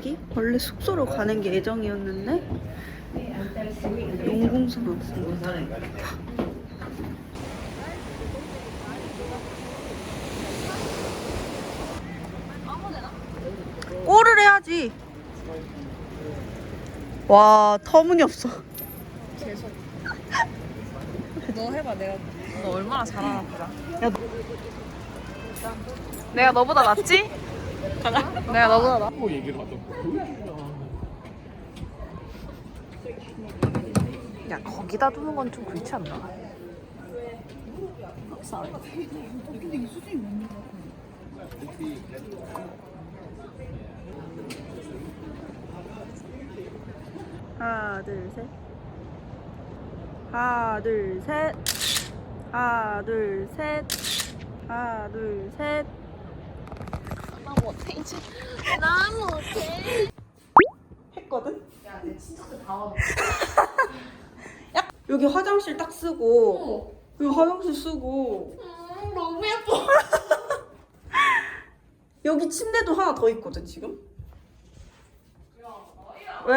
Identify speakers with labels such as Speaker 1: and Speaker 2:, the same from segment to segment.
Speaker 1: 갑자기 원래 숙소로 가는 게 예정이었는데 왔습니다. 골을 해야지. 와 터무니없어.
Speaker 2: 너 해봐 내가 너 얼마나 잘하나 보자
Speaker 1: 야,
Speaker 2: 내가 너보다 낫지? 내가 너보다
Speaker 3: 낫뭐 얘기를 하던가
Speaker 2: 야 거기다 두는 건 좀 그렇지 않나?
Speaker 1: 하나 둘 셋. 하나 둘 셋. 하나 둘 셋. 하나 둘 셋.
Speaker 2: 나 못해 이제. 나 못해.
Speaker 1: 했거든. 야, 여기 화장실 딱 쓰고 여기 화장실 쓰고.
Speaker 2: 음, 너무 예뻐.
Speaker 1: 여기 침대도 하나 더 있거든 지금. 왜?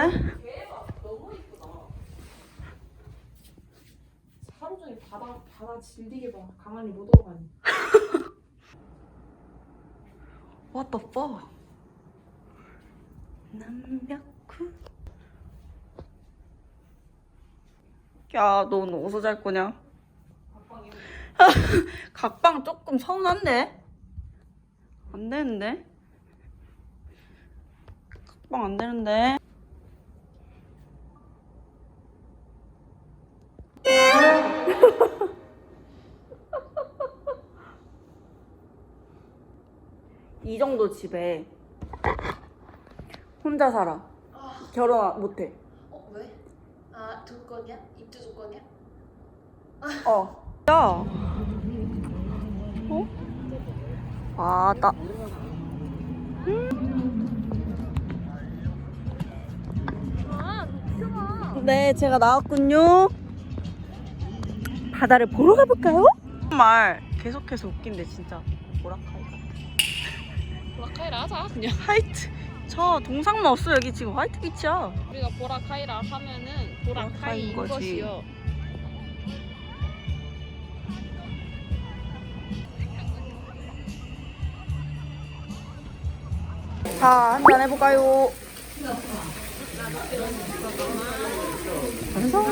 Speaker 2: 하루 종일 바다 바다 질리게 봐. 강아지 못 들어가니
Speaker 1: What the fuck? 남벽구. 야, 너 오늘 어디서 잘 거냐? 각방 조금 서운한데? 안 되는데? 각방 안 되는데? 이 정도 집에 혼자 살아. 결혼 못해.
Speaker 4: 어 왜? 아 조건이야? 입주 조건이야?
Speaker 1: 어. 야. 어? 아, 나. 네, 제가 나왔군요. 바다를 보러 가볼까요? 말 계속해서 웃긴데 진짜 같아.
Speaker 2: 보라카이라 하자 그냥
Speaker 1: 화이트. 저 동상만 없어 여기 지금 화이트 비치야.
Speaker 2: 우리가 보라카이라 하면은 보라카이인
Speaker 1: 보라카이인 거지.
Speaker 2: 것이요
Speaker 1: 자, 한잔 해볼까요? 완성.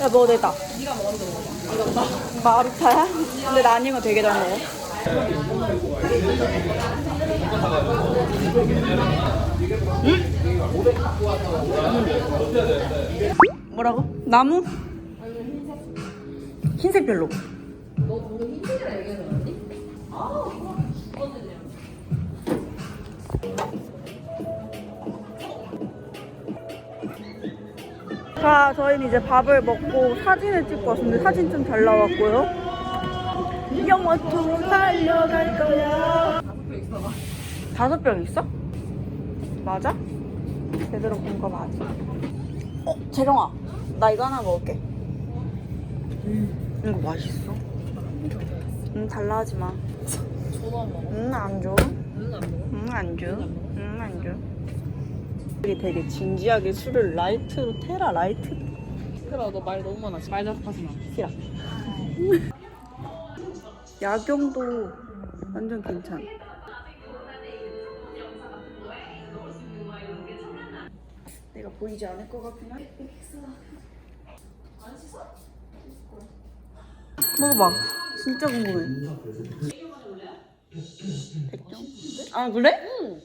Speaker 1: 야, 뭐 내다. 네가 먼저 먹어봐. 마루타야? 근데 나 아닌 거 되게 잘 먹어. 응? 뭐라고? 나무? 흰색 별로. 자, 저희는 이제 밥을 먹고 사진을 찍고 왔는데 사진 좀 잘 나왔고요. 영화투 달려갈 거야. 다섯 병 있어? 맞아? 제대로 본 거 맞아? 어, 재령아, 나 이거 하나 먹을게. 이거 맛있어. 응, 달라 하지 마.
Speaker 2: 저도 안 먹어
Speaker 1: 응, 안 줘.
Speaker 2: 응 안 먹어
Speaker 1: 응, 안 줘. 응, 안 줘. 되게 되게 진지하게 술을 라이트로 테라 라이트
Speaker 2: 그래 너말 너무 많아 말 잡하지 마
Speaker 1: 싫어. 야경도 완전 괜찮아. 내가 보이지 않을 것 같긴 한. 먹어봐. 진짜 궁금해. 백점? 아 그래?
Speaker 2: 응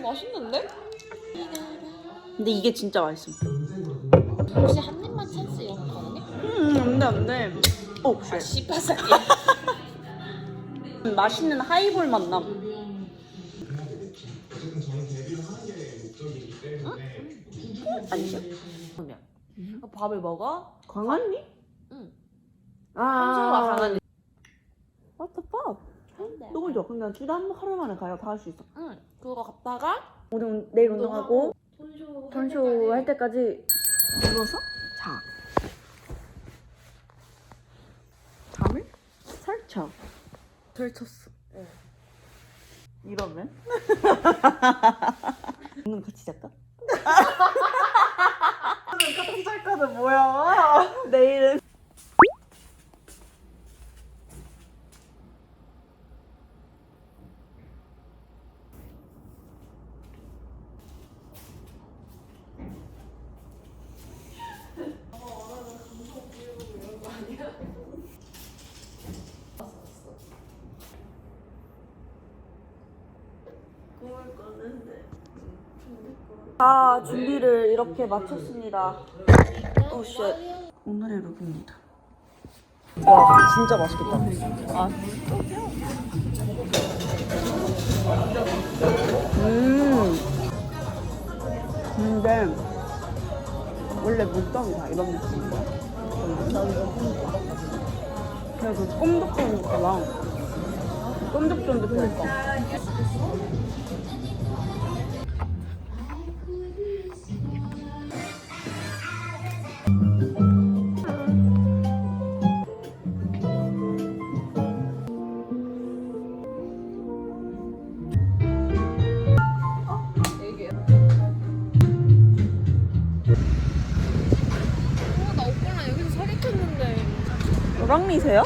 Speaker 2: 맛있는데?
Speaker 1: 근데 이게 진짜 맛있어.
Speaker 2: 혹시 한 입만 찬스 이런 거 가능해?
Speaker 1: 음, 안돼 안돼. 오,
Speaker 2: 아
Speaker 1: 쉣.
Speaker 2: 씨바삭이야
Speaker 1: 맛있는 하이볼 맛남. 아니요.
Speaker 2: 밥을 먹어?
Speaker 1: 광안리?
Speaker 2: 응.
Speaker 1: 아.
Speaker 2: 현수가 강한
Speaker 1: What the fuck? 응? 너무 좋아. 근데 주에 한 번, 하루 만에 가요. 다 할 수 있어.
Speaker 2: 응. 그거 갔다가
Speaker 1: 오늘 내일 운동하고
Speaker 4: 돈쇼
Speaker 1: 할 때까지 누워서 자. 잠을 설쳐. 설쳤어. 응. 이러면? 오늘 같이 잘까? 오늘 같이 잘까는 뭐야? 내일은 다 준비를 이렇게 마쳤습니다. 오 쉣. 오늘의 룩입니다. 와 진짜 맛있겠다. 아 음. 근데 원래 물떡이 다 이런 느낌이야. 그냥 그 쫀득쫀득하다. 쫀득쫀득하니까. 노랑미세요?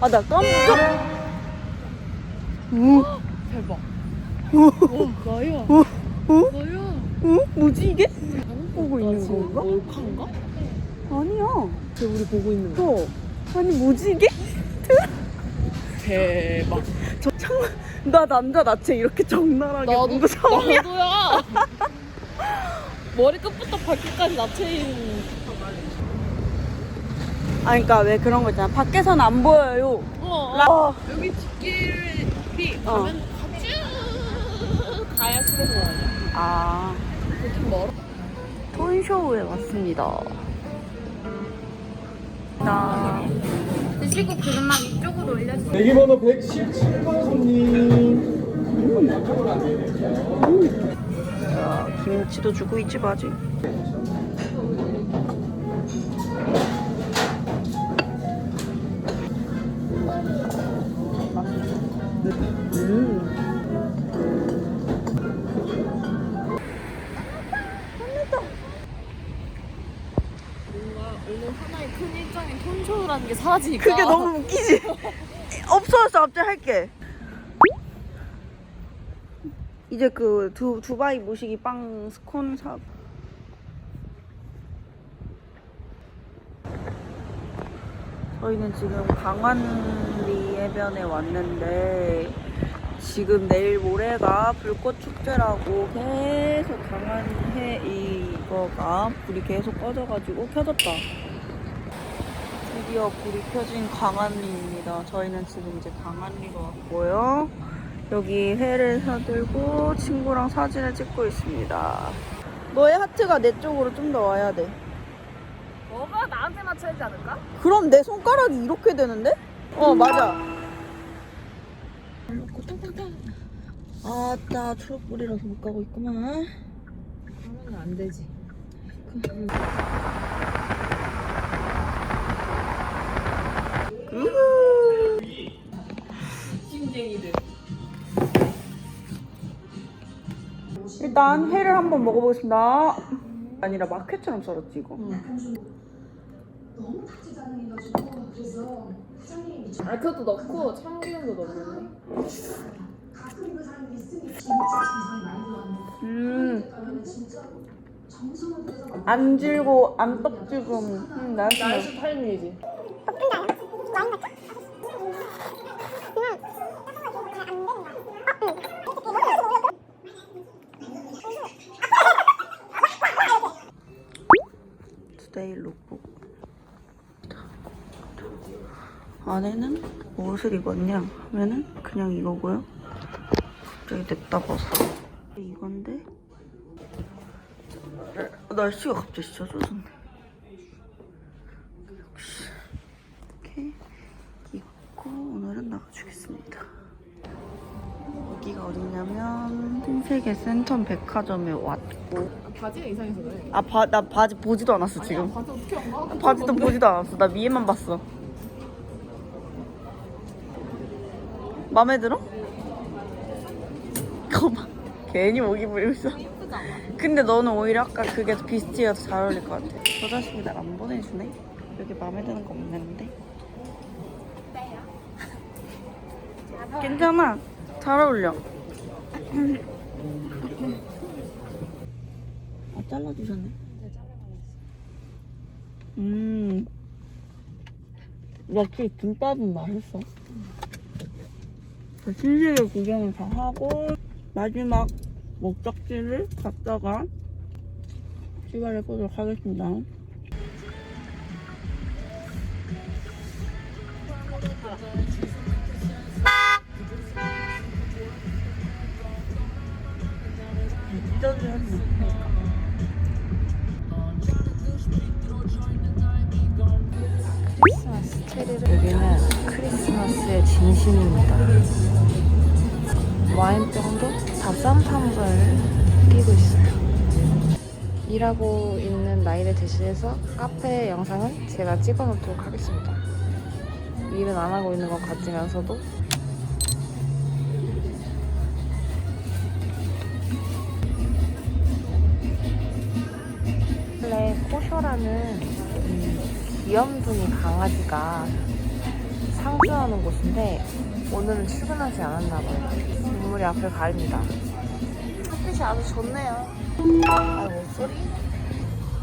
Speaker 1: 아, 나 깜짝. 우,
Speaker 2: 대박
Speaker 1: 우,
Speaker 2: 나야 나야
Speaker 1: 우, 뭐지 이게? 보고 있는 건가?
Speaker 2: 몰카인가?
Speaker 1: 아니야.
Speaker 2: 쟤 우리 보고 있는 거
Speaker 1: 어. 아니 뭐지 이게?
Speaker 2: 대박
Speaker 1: 저 청, 나 남자 나체 이렇게 적나라하게 처음이야.
Speaker 2: 나도야 머리 끝부터 발끝까지 나체인
Speaker 1: 아, 그러니까 왜 그런 거 있잖아. 밖에서는 안 보여요.
Speaker 2: 어,
Speaker 1: 라- 어.
Speaker 2: 여기 뒷길이
Speaker 1: 어.
Speaker 2: 가면 쭉 가야 쓰는 거 아니야?
Speaker 1: 아,
Speaker 2: 그렇게 멀어?
Speaker 1: 톤쇼우에 왔습니다. 나
Speaker 2: 드시고 그릇막 이쪽으로 올려주세요
Speaker 5: 대기번호 117번 손님.
Speaker 1: 자, 김치도 주고 있지 마지.
Speaker 2: 사라지니까
Speaker 1: 그게 너무 웃기지? 없어졌어, 갑자기 할게. 이제 그 두, 두바이 모시기 빵 스콘 사. 저희는 지금 강완리 해변에 왔는데 지금 내일 모레가 불꽃 축제라고 계속 강한 해 이거가 불이 계속 꺼져가지고 켜졌다. 드디어 불이 켜진 강안리입니다. 저희는 지금 이제 강안리로 왔고요. 여기 회를 사들고 친구랑 사진을 찍고 있습니다. 너의 하트가 내 쪽으로 좀 더 와야 돼.
Speaker 2: 뭐가 나한테 맞춰야 되지 않을까?
Speaker 1: 그럼 내 손가락이 이렇게 되는데? 어, 맞아. 아따, 초록불이라서 못 가고 있구만.
Speaker 2: 그러면 안 되지
Speaker 1: 우 일단 회를 한번 먹어보겠습니다. 아니라 마켓처럼 썰었지 이거.
Speaker 2: 아 그것도 넣고 참기름도 넣었는데
Speaker 1: 음. 안 질고 안 떡지금. 음, 맛있네.
Speaker 2: 날씨 타이밍이지
Speaker 1: 투 데이 룩북. 안에는 무엇을 입었냐 하면은 그냥 이거고요. 갑자기 냅다 벗어. 이건데 날씨가 갑자기 진짜. 역시 이렇게 입고 오늘은 나가주겠습니다. 여기가 어디냐면 신세계 센텀 백화점에 왔고.
Speaker 4: 바지가 이상해서 그래.
Speaker 1: 아, 바, 나 바지 보지도 않았어 지금.
Speaker 4: 바지 어떻게 안 봐?
Speaker 1: 바지도 보지도 않았어. 나 위에만 봤어. 맘에 들어? 거봐. 괜히 모기 부리고 있어. 근데 너는 오히려 아까 그게 비스티가 더잘 어울릴 것 같아. 저 자식이 날 안 보내주네? 여기 맘에 드는 거 없는데? 괜찮아 잘 어울려. 아 잘라주셨네. 음. 역시 김밥은 맛있어. 자, 신세계 구경을 다 하고 마지막 목적지를 갔다가 출발해 보도록 하겠습니다. 찢어져야지.
Speaker 4: 크리스마스 체리를 여기는 크리스마스의 진심입니다. 와인병도 다 산타모자를 끼고 있어요. 일하고 있는 나이를 대신해서 카페 영상은 제가 찍어 놓도록 하겠습니다. 일은 안 하고 있는 것 같으면서도 원래 코쇼라는 이 귀염둥이 강아지가 상주하는 곳인데 오늘은 출근하지 않았나 봐요. 눈물이 앞을 가립니다. 햇빛이 아주 좋네요. 아 목소리?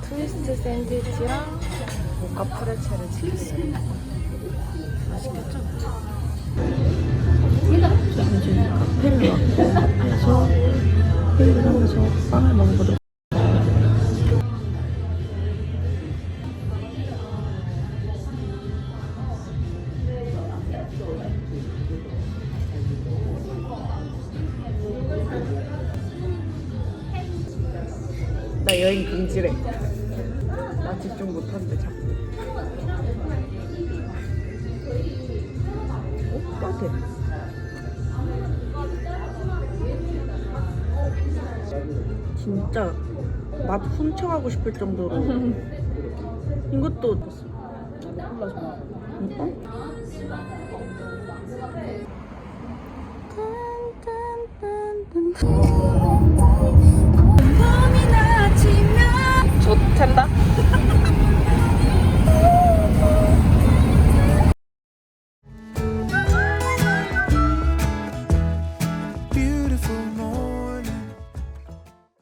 Speaker 4: 트위스트 샌드위치랑 모카 프레첼을 시켰어요. 맛있겠죠?
Speaker 1: 이제 카페를 왔고 하면서 빵을 먹어보도록 나 여행 금지래 나 집중 못한대 자꾸 어? 따뜻해 진짜 맛 훔쳐가고 싶을 정도로 이것도 어? 좋텐다?